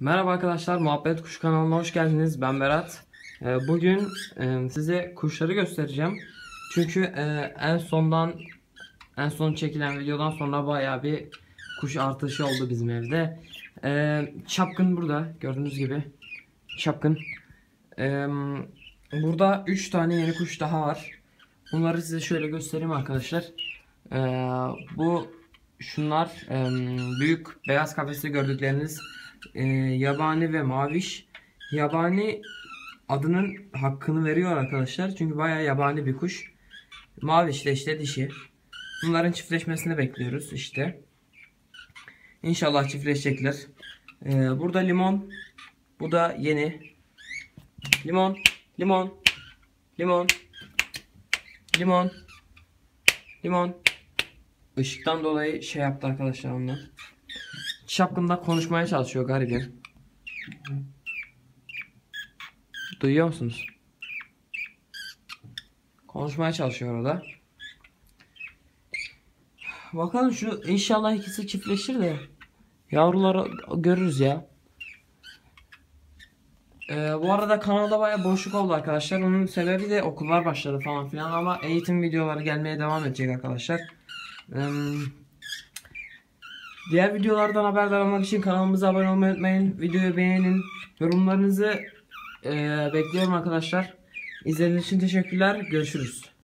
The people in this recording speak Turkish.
Merhaba arkadaşlar, Muhabbet Kuş kanalına hoş geldiniz. Ben Berat. Ee, Bugün e, size kuşları göstereceğim. Çünkü e, en sondan en son çekilen videodan sonra bayağı bir kuş artışı oldu bizim evde. Ee, Çapkın burada gördüğünüz gibi. Çapkın. Burada 3 tane yeni kuş daha var. Bunları size şöyle göstereyim arkadaşlar. Bu şunlar e, büyük beyaz kafeste gördükleriniz e, yabani ve maviş. Yabani adının hakkını veriyor arkadaşlar. Çünkü bayağı yabani bir kuş. Maviş de işte dişi. Bunların çiftleşmesini bekliyoruz işte. İnşallah çiftleşecekler. E, burada limon. Bu da yeni. Limon. Limon. Limon. Limon. Limon. Işıktan dolayı şey yaptı arkadaşlar onlar. Şapkında konuşmaya çalışıyor garibim. Duyuyor musunuz? Konuşmaya çalışıyor orada. Bakalım şu inşallah ikisi çiftleşir de yavruları görürüz ya. Ee, bu arada kanalda baya boşluk oldu arkadaşlar. Onun sebebi de okullar başladı falan filan ama eğitim videoları gelmeye devam edecek arkadaşlar. Ee, Diğer videolardan haberdar olmak için kanalımıza abone olmayı unutmayın. Videoyu beğenin. Yorumlarınızı eee, bekliyorum arkadaşlar. İzlediğiniz için teşekkürler. Görüşürüz.